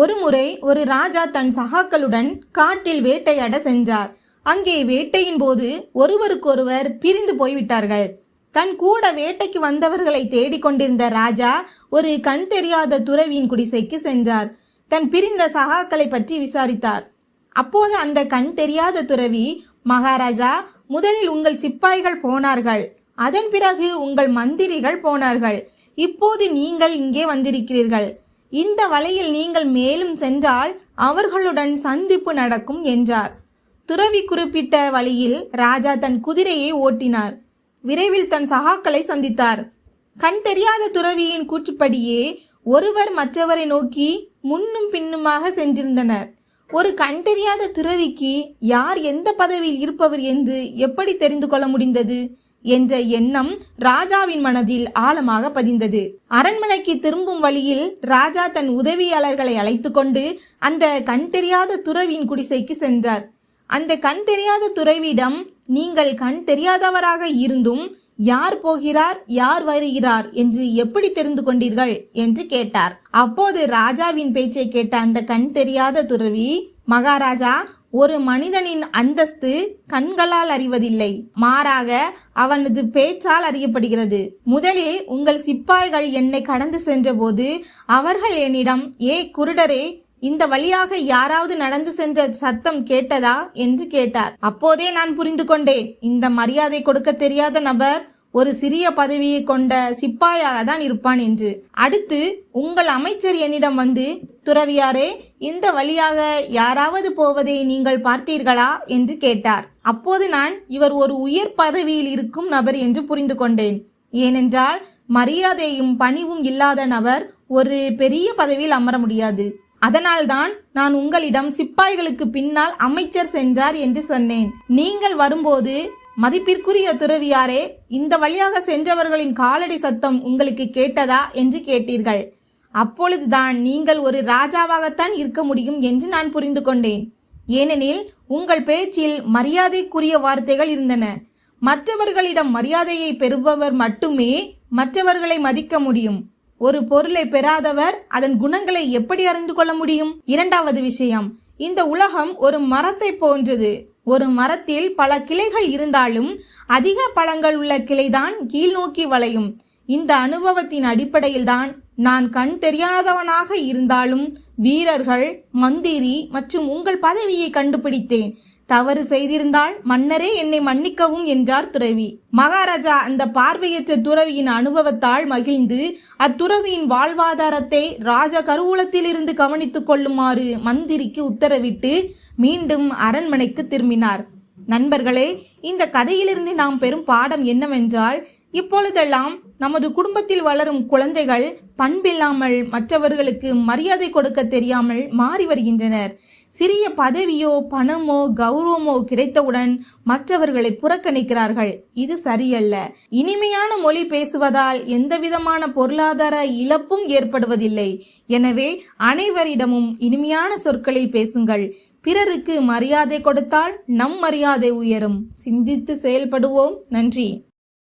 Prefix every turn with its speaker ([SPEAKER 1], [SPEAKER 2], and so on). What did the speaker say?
[SPEAKER 1] ஒருமுறை ஒரு ராஜா தன் சகாக்களுடன் காட்டில் வேட்டையாட சென்றார். அங்கே வேட்டையின் போது ஒருவருக்கொருவர் பிரிந்து போய்விட்டார்கள். தன் கூட வேட்டைக்கு வந்தவர்களை தேடிக்கொண்டிருந்த ராஜா ஒரு கண் தெரியாத துறவியின் குடிசைக்கு சென்றார். தன் பிரிந்த சகாக்களை பற்றி விசாரித்தார். அப்போது அந்த கண் தெரியாத துறவி மகாராஜா முதலில் உங்கள் சிப்பாய்கள் போனார்கள். அதன் பிறகு உங்கள் மந்திரிகள் போனார்கள். இப்போது நீங்கள் இங்கே வந்திருக்கிறீர்கள். இந்த வழியில் நீங்கள் மேலும் சென்றால் அவர்களுடன் சந்திப்பு நடக்கும் என்றார். துறவி குறிப்பிட்ட வழியில் ராஜா தன் குதிரையை ஓட்டினார். விரைவில் தன் சகாக்களை சந்தித்தார். கண் தெரியாத துறவியின் கூற்றுப்படியே ஒருவர் மற்றவரை நோக்கி முன்னும் பின்னுமாக சென்றிருந்தனர். ஒரு கண் தெரியாத துறவிக்கு யார் எந்த பதவியில் இருப்பவர் என்று எப்படி தெரிந்து கொள்ள முடிந்தது? என்ற எண்ணம் ராஜாவின் மனதில் ஆழமாக பதிந்தது. அரண்மனைக்கு திரும்பும் வழியில் ராஜா தன் உதவியாளர்களை அழைத்து கொண்டு அந்த கண் தெரியாத துறவியின் குடிசைக்கு சென்றார். அந்த கண் தெரியாத துறவியிடம் நீங்கள் கண் தெரியாதவராக இருந்தும் யார் போகிறார் யார் வருகிறார் என்று எப்படி தெரிந்து கொண்டீர்கள்? என்று கேட்டார். அப்போது ராஜாவின் பேச்சை கேட்ட அந்த கண் தெரியாத துறவி மகாராஜா ஒரு மனிதனின் அந்தஸ்து கண்களால் அறிவதில்லை. மாறாக அவனது பேச்சால் அறியப்படுகிறது. முதலில் உங்கள் சிப்பாய்கள் என்னை கடந்து சென்றபோது அவர்கள் என்னிடம் ஏ குருடரே இந்த வழியாக யாராவது நடந்து சென்ற சத்தம் கேட்டதா? என்று கேட்டார். அப்போதே நான் புரிந்து கொண்டேன். இந்த மரியாதை கொடுக்க தெரியாத நபர் ஒரு சிறிய பதவியை கொண்ட சிப்பாயாக தான் இருப்பான் என்று. அடுத்து உங்கள் அமைச்சர் என்னிடம் வந்து துறவியாரே இந்த வழியாக யாராவது போவதை நீங்கள் பார்த்தீர்களா? என்று கேட்டார். அப்போது நான் இவர் ஒரு உயர் பதவியில் இருக்கும் நபர் என்று புரிந்து கொண்டேன். ஏனென்றால் மரியாதையும் பணிவும் இல்லாத நபர் ஒரு பெரிய பதவியில் அமர முடியாது. அதனால்தான் நான் உங்களிடம் சிப்பாய்களுக்கு பின்னால் அமைச்சர் சென்றார் என்று சொன்னேன். நீங்கள் வரும்போது மதிப்பிற்குரிய துறவியாரே இந்த வழியாக சென்றவர்களின் காலடி சத்தம் உங்களுக்கு கேட்டதா என்று கேட்டீர்கள். அப்பொழுதுதான் நீங்கள் ஒரு ராஜாவாகத்தான் இருக்க முடியும் என்று நான் புரிந்து கொண்டேன். ஏனெனில் உங்கள் பேச்சில் மரியாதைக்குரிய வார்த்தைகள் இருந்தன. மற்றவர்களிடம் மரியாதையை பெறுபவர் மட்டுமே மற்றவர்களை மதிக்க முடியும். ஒரு பொருளை பெறாதவர் அதன் குணங்களை எப்படி அறிந்து கொள்ள முடியும்? இரண்டாவது விஷயம் இந்த உலகம் ஒரு மரத்தை போன்றது. ஒரு மரத்தில் பல கிளைகள் இருந்தாலும் அதிக பழங்கள் உள்ள கிளைதான் கீழ்நோக்கி வளையும். இந்த அனுபவத்தின் அடிப்படையில்தான் நான் கண் தெரியாதவனாக இருந்தாலும் வீரர்கள் மந்திரி மற்றும் உங்கள் பதவியை கண்டுபிடித்தேன். தவறு செய்திருந்தால் மன்னரே என்னை மன்னிக்கவும் என்றார் துறவி. மகாராஜா அந்த பார்வையற்ற துறவியின் அனுபவத்தால் மகிழ்ந்து அத்துறவியின் வாழ்வாதாரத்தை ராஜ கருவூலத்திலிருந்து கவனித்துக் கொள்ளுமாறு மந்திரிக்கு உத்தரவிட்டு மீண்டும் அரண்மனைக்கு திரும்பினார். நண்பர்களே இந்த கதையிலிருந்து நாம் பெறும் பாடம் என்னவென்றால் இப்பொழுதெல்லாம் நமது குடும்பத்தில் வளரும் குழந்தைகள் பண்பில்லாமல் மற்றவர்களுக்கு மரியாதை கொடுக்க தெரியாமல் மாறி வருகின்றனர். சிறிய பதவியோ பணமோ கௌரவமோ கிடைத்தவுடன் மற்றவர்களை புறக்கணிக்கிறார்கள். இது சரியல்ல. இனிமையான மொழி பேசுவதால் எந்தவிதமான பொருளாதார இழப்பும் ஏற்படுவதில்லை. எனவே அனைவரிடமும் இனிமையான சொற்களில் பேசுங்கள். பிறருக்கு மரியாதை கொடுத்தால் நம் மரியாதை உயரும். சிந்தித்து செயல்படுவோம். நன்றி.